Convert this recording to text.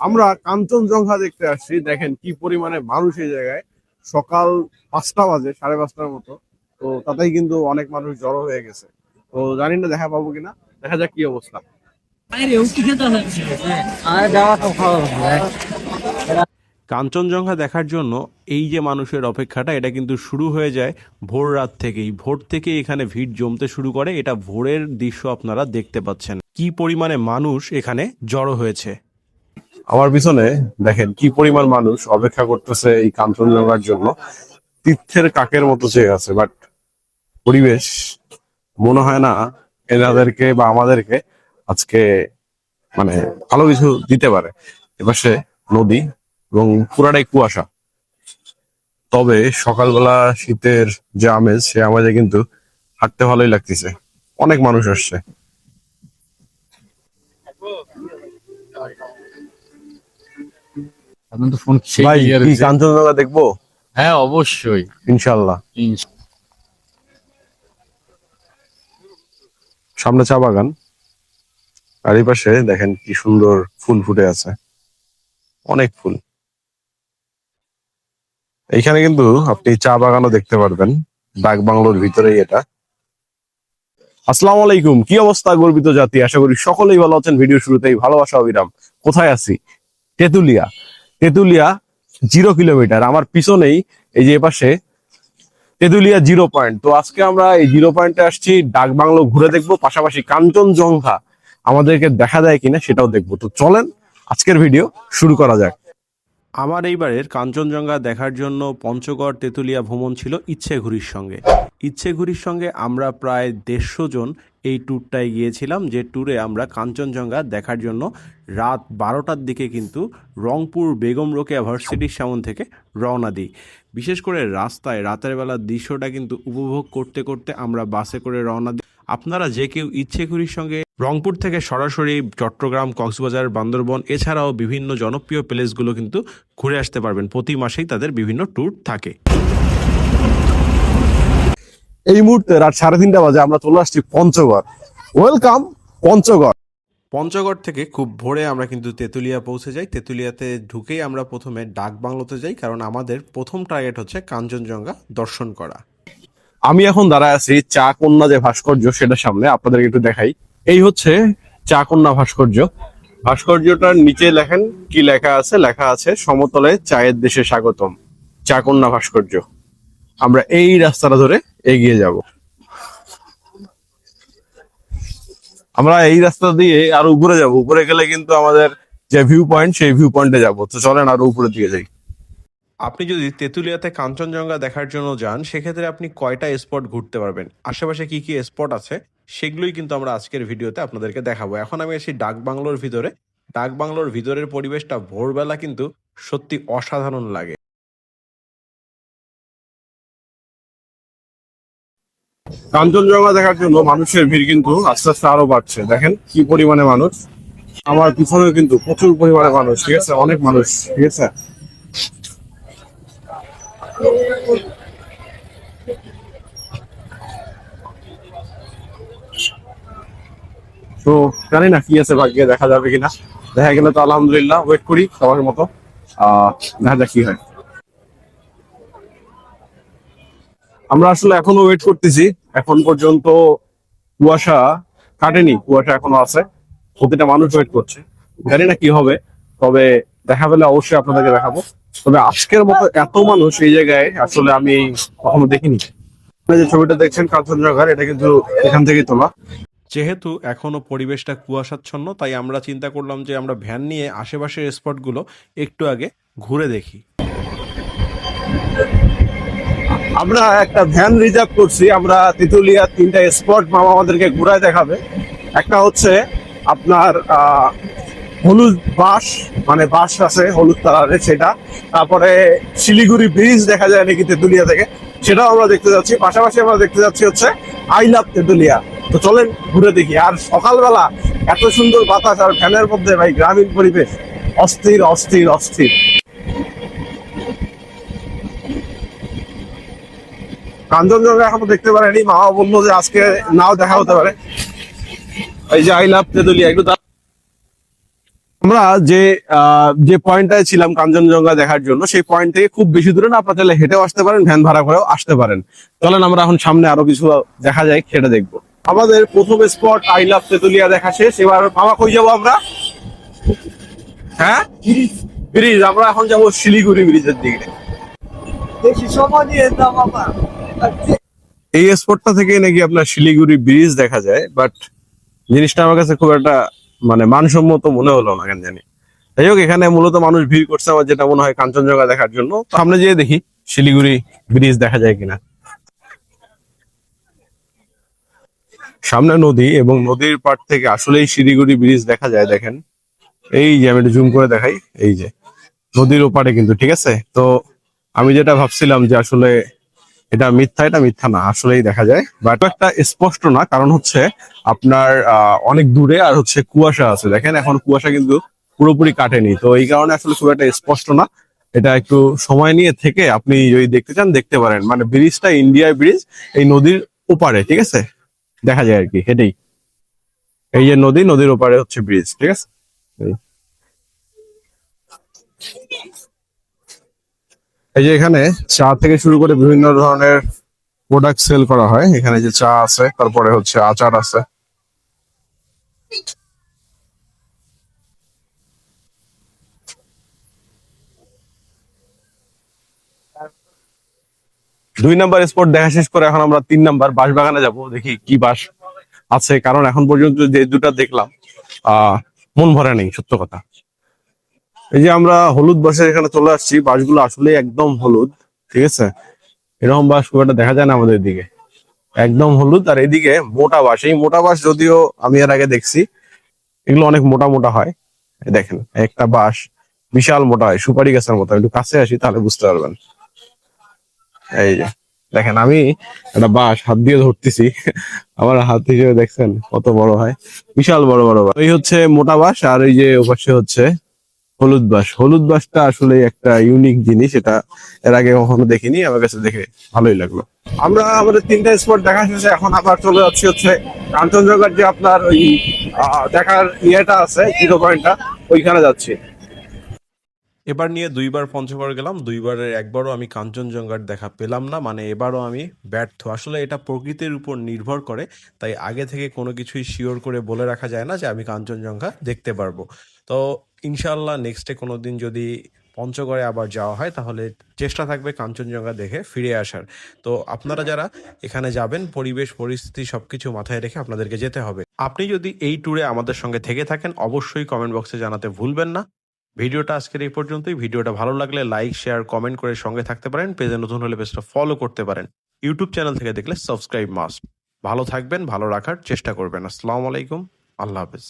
আমরা কাঞ্চনজঙ্ঘা দেখতে আসছি। দেখেন কি পরিমাণে মানুষ এই জায়গায়। সকাল পাঁচটা বাজে, সাড়ে পাঁচটার মতো। তো তাতেই কিন্তু অনেক মানুষ জড়ো হয়ে গেছে। তো জানি না দেখা পাবো কিনা। দেখা যাক কি অবস্থা। কাঞ্চনজঙ্ঘা দেখার জন্য এই যে মানুষের অপেক্ষাটা, এটা কিন্তু শুরু হয়ে যায় ভোর রাত থেকেই। ভোর থেকে এখানে ভিড় জমতে শুরু করে। এটা ভোরের দৃশ্য আপনারা দেখতে পাচ্ছেন। কি পরিমাণে মানুষ এখানে জড়ো হয়েছে। আমার পিছনে দেখেন কি পরিমাণ মানুষ অপেক্ষা করতেছে এই কাঞ্চনজঙ্ঘার জন্য। তীর্থের কাকের মতো চেয়ে আছে বাট পরিবেশ মনে হয় না এনাদেরকে বা আমাদেরকে আজকে মানে ভালো কিছু দিতে পারে। এপাশে নদী এবং পুরাটাই কুয়াশা। তবে সকালবেলা শীতের যে আমেজ, সে আমেজে কিন্তু হাঁটতে ভালোই লাগতেছে। অনেক মানুষ আসছে। আপনার তো ফোন ভাই কি কাঞ্চনজঙ্ঘা দেখব? হ্যাঁ অবশ্যই। ইনশাল্লাহ। সামনে চা বাগান। আর এই পাশে দেখেন কি সুন্দর ফুল ফুটে আছে। অনেক ফুল। এইখানে কিন্তু আপনি চা বাগানও দেখতে পারবেন। ডাক বাংলোর ভিতরেই এটা। আসসালামু আলাইকুম কি অবস্থা গর্বিত জাতি? আশা করি সকলেই ভালো আছেন। ভিডিও শুরুতেই ভালোবাসা অবিরাম। কোথায় আছি? তেতুলিয়া। তেতুলিয়া জিরো কিলোমিটার, আমার পিছনেই, এই যে এপাশে, তেতুলিয়া জিরো পয়েন্ট। তো আজকে আমরা এই জিরো পয়েন্টে আসছি, ডাক বাংলো ঘুরে দেখব, পাশাপাশি কাঞ্চনজঙ্ঘা আমাদেরকে দেখা দেয় কিনা সেটাও দেখব। তো চলেন, আজকের ভিডিও শুরু করা যাক। আমার এইবারের কাঞ্চনজঙ্ঘা দেখার জন্য পঞ্চগড় তেতুলিয়া ভ্রমণ ছিল ইচ্ছে ঘুরির সঙ্গে। ইচ্ছে ঘুরির সঙ্গে আমরা প্রায় দেড়শো জন এই ট্যুরটায় গিয়েছিলাম। যে ট্যুরে আমরা কাঞ্চনজঙ্ঘা দেখার জন্য রাত বারোটার দিকে কিন্তু রংপুর বেগম রোকেয়া ভার্সিটির সামন থেকে রওনা দিই। বিশেষ করে রাস্তায় রাতের বেলার দৃশ্যটা কিন্তু উপভোগ করতে করতে আমরা বাসে করে রওনা দিই। আপনারা যে কেউ ইচ্ছে ঘুরির সঙ্গে রংপুর থেকে সরাসরি চট্টগ্রাম, কক্সবাজার, বান্দরবন এছাড়াও বিভিন্ন জনপ্রিয় প্লেসগুলো কিন্তু ঘুরে আসতে পারবেন। প্রতি মাসেই তাদের বিভিন্ন ট্যুর থাকে। এই মুহূর্তে রাত সাড়ে তিনটা বাজে আমরা চলে আসছি পঞ্চগড়। ওয়েলকাম পঞ্চগড়। পঞ্চগড় থেকে খুব ভোরে আমরা কিন্তু তেতুলিয়া পৌঁছে যাই। তেতুলিয়াতে ঢুকেই আমরা প্রথমে ডাক বাংলোতে যাই কারণ আমাদের প্রথম টার্গেট হচ্ছে কাঞ্চনজঙ্ঘা দর্শন করা। আমি এখন দাঁড়ায় আছি চা কন্যা যে ভাস্কর্য সেটার সামনে আপনাদেরকে একটু দেখাই। এই হচ্ছে চা কন্যা ভাস্কর্য। ভাস্কর্যটার নিচে লেখেন কি লেখা আছে? লেখা আছে সমতলে চায়ের দেশে স্বাগতম চা কন্যা ভাস্কর্য। আমরা এই রাস্তাটা ধরে এগিয়ে যাব। আমরা এই রাস্তা দিয়ে আরও উপরে যাব। উপরে গেলে কিন্তু আমাদের যে ভিউ পয়েন্ট সেই ভিউ পয়েন্টে যাব। তো চলেন আরও উপরের দিকে যাই। আপনি যদি তেঁতুলিয়াতে কাঞ্চনজঙ্ঘা দেখার জন্য যান, সেক্ষেত্রে আপনি কয়টা স্পট ঘুরতে পারবেন? আশেপাশে কি কি স্পট আছে? সেগুলোই কিন্তু আমরা আজকের ভিডিওতে আপনাদেরকে দেখাবো। এখন আমি আছি ডাক বাংলোর ভিতরে। ডাক বাংলোর ভিতরের পরিবেশটা ভোরবেলা কিন্তু সত্যি অসাধারণ লাগে। কাঞ্চনজঙ্ঘা দেখার জন্য মানুষের ভিড় কিন্তু আস্তে আস্তে আরও বাড়ছে। দেখেন কি পরিমাণে মানুষ। আমার পিছনেও কিন্তু প্রচুর পরিমাণে মানুষ, ঠিক আছে? অনেক মানুষ, ঠিক আছে? তো জানি না কি আছে ভাগ্যে, দেখা যাবে কিনা। দেখা গেলে তো আলহামদুলিল্লাহ ওয়েট করি সবার মতো। আহ, দেখা যাক কি হয়। আমরা আসলে এখনও ওয়েট করতেছি। এখন পর্যন্ত কুয়াশা কাটেনি, কুয়াশা এখনও আছে। প্রতিটা মানুষ ওয়েট করছে। জানি না কি হবে, তবে দেখা পেলে অবশ্যই আপনাদেরকে দেখাবো। তবে আজকের মতো এত মানুষ এই জায়গায় আসলে আমি কখনো দেখিনি। যে ছবিটা দেখছেন কাঞ্চনজঙ্ঘার এটা কিন্তু এখান থেকেই তোলা। যেহেতু এখনও পরিবেশটা কুয়াশাচ্ছন্ন, তাই আমরা চিন্তা করলাম যে আমরা ভ্যান নিয়ে আশেপাশের স্পটগুলো একটু আগে ঘুরে দেখি। আমরা একটা ভ্যান রিজার্ভ করছি, আমরা তেতুলিয়া তিনটা স্পট মামা আমাদেরকে ঘুরায় দেখাবে। একটা হচ্ছে আপনার হলুদ বাস মানে বাস আছে হলুদ কালারের সেটা। তারপরে শিলিগুড়ি ব্রিজ দেখা যায় নাকি তেঁতুলিয়া থেকে, সেটাও আমরা দেখতে যাচ্ছি। পাশাপাশি আমরা দেখতে যাচ্ছি হচ্ছে আই লাভ তেঁতুলিয়া। তো চলেন ঘুরে দেখি। আর সকালবেলা এত সুন্দর বাতাস আর ফ্যানের মধ্যে ভাই গ্রামীণ পরিবেশ, অস্থির অস্থির অস্থির। কাঞ্চনজঙ্ঘা এখনও দেখতে পারেনি মামা বলল যে আজকে নাও দেখা হতে পারে। এই যে আই লাভ তেতুলিয়া, একটু আমরা যে যে পয়েন্টটায় ছিলাম কাঞ্চনজঙ্ঘা দেখার জন্য, সেই পয়েন্ট থেকে খুব বেশি দূরে না, আপনারা চাইলে হেঁটেও আসতে পারেন, ভ্যান ভাড়া করেও আসতে পারেন। চলেন আমরা এখন সামনে আরও কিছু দেখা যায়, সেটা দেখব। আমাদের প্রথম স্পট আই লাভ তেতুলিয়া দেখা শেষ। এবার মামা কই যাব আমরা? হ্যাঁ? ব্রিজ, আমরা এখন যাব শিলিগুড়ি ব্রিজের দিকে। দেখি, সময় দিয়ে আবার এই স্পটটা থেকে নাকি আপনার শিলিগুড়ি ব্রিজ দেখা যায় বাট জিনিসটা আমার কাছে খুব একটা মানে মানসম্মত মনে হলো না কেন জানি। যাই হোক, এখানে মূলত মানুষ ভিড় করছে আমার যেটা মনে হয় কাঞ্চনজঙ্ঘা দেখার জন্য। সামনে যেয়ে দেখি শিলিগুড়ি ব্রিজ দেখা যায় কিনা। সামনে নদী এবং নদীর পাড় থেকে আসলেই শিলিগুড়ি ব্রিজ দেখা যায়, দেখেন। এই যে আমি একটু জুম করে দেখাই, এই যে। নদীর ওপারে কিন্তু, ঠিক আছে? তো আমি যেটা ভাবছিলাম যে আসলে এটা মিথ্যা এটা মিথ্যা না, আসলেই দেখা যায়। বাট একটা স্পষ্ট না, কারণ হচ্ছে আপনার অনেক দূরে আর হচ্ছে কুয়াশা আছে। দেখেন, এখন কুয়াশা কিন্তু পুরোপুরি কাটেনি। তো এই কারণে আসলে খুব একটা স্পষ্ট না। এটা একটু সময় নিয়ে থেকে আপনি যদি দেখতে চান, দেখতে পারেন। মানে ব্রিজটা ইন্ডিয়া ব্রিজ, এই নদীর ওপারে, ঠিক আছে? দেখা যায় আর কি, হেঁটেই। এই যে নদী, নদীর ওপারে হচ্ছে ব্রিজ, ঠিক আছে? এই। যে এখানে চা থেকে শুরু করে বিভিন্ন ধরনের প্রোডাক্ট সেল করা হয়। এখানে যে চা আছে, তারপরে হচ্ছে আচার আছে। দুই নাম্বার স্পট দেখা শেষ করে এখন আমরা তিন নাম্বার বাঁশ বাগানে যাব, দেখি কি বাঁশ আছে। কারণ এখন পর্যন্ত যে দুটা দেখলাম, আহ, মন ভরা নেই, সত্য কথা। এই যে আমরা হলুদ বাসের এখানে চলে আসছি বাসগুলো আসলে একদম হলুদ, ঠিক আছে? এরকম বাস খুব একটা দেখা যায় না আমাদের দিকে একদম হলুদ, আর এদিকে মোটা বাস এই মোটা বাস যদিও আমি এর আগে দেখছি, এগুলো অনেক মোটা মোটা হয়। দেখেন, একটা বাস বিশাল মোটা হয়, সুপারি গাছের মতো। একটু কাছে আসি, তাহলে বুঝতে পারবেন। এই যে, দেখেন, আমি একটা বাঁশ হাত দিয়ে ধরতেছি। আমার হাত হিসেবে দেখছেন, কত বড় হয়। বিশাল বড় বড় বাঁশ। এই হচ্ছে মোটা বাঁশ, আর এই যে ওপাশে হচ্ছে হলুদ বাঁশ। হলুদ বাসটা আসলে একটা ইউনিক জিনিস, এটা এর আগে কখনো দেখিনি, আমার কাছে দেখে ভালোই লাগল। আমরা আমাদের তিনটা স্পট দেখা শেষে এখন আবার চলে যাচ্ছি হচ্ছে কাঞ্চনজঙ্ঘার যে আপনার ওই দেখার ইয়েটা আছে জিরো পয়েন্টটা ওইখানে যাচ্ছি। এবার নিয়ে দুইবার পঞ্চগড় গেলাম, দুইবারের একবারও আমি কাঞ্চনজঙ্ঘার দেখা পেলাম না মানে এবারও আমি ব্যর্থ। আসলে এটা প্রকৃতির উপর নির্ভর করে, তাই আগে থেকে কোনো কিছুই শিওর করে বলে রাখা যায় না যে আমি কাঞ্চনজঙ্ঘা দেখতে পারব। তো ইনশাল্লাহ নেক্সটে কোনো দিন যদি পঞ্চগড়ে আবার যাওয়া হয়, তাহলে চেষ্টা থাকবে কাঞ্চনজঙ্ঘা দেখে ফিরে আসার। তো আপনারা যারা এখানে যাবেন, পরিবেশ, পরিস্থিতি সবকিছু মাথায় রেখে আপনাদেরকে যেতে হবে। আপনি যদি এই ট্যুরে আমাদের সঙ্গে থেকে থাকেন, অবশ্যই কমেন্ট বক্সে জানাতে ভুলবেন না। ভিডিওটা আজকের এই পর্যন্তই। ভিডিওটা ভালো লাগলে লাইক শেয়ার কমেন্ট করে সঙ্গে থাকতে পারেন। পেজে নতুন হলে পেজটা ফলো করতে পারেন। ইউটিউব চ্যানেল থেকে দেখলে সাবস্ক্রাইব মাস্ট ভালো থাকবেন, ভালো রাখার চেষ্টা করবেন। আসসালামু আলাইকুম। আল্লাহ হাফেজ।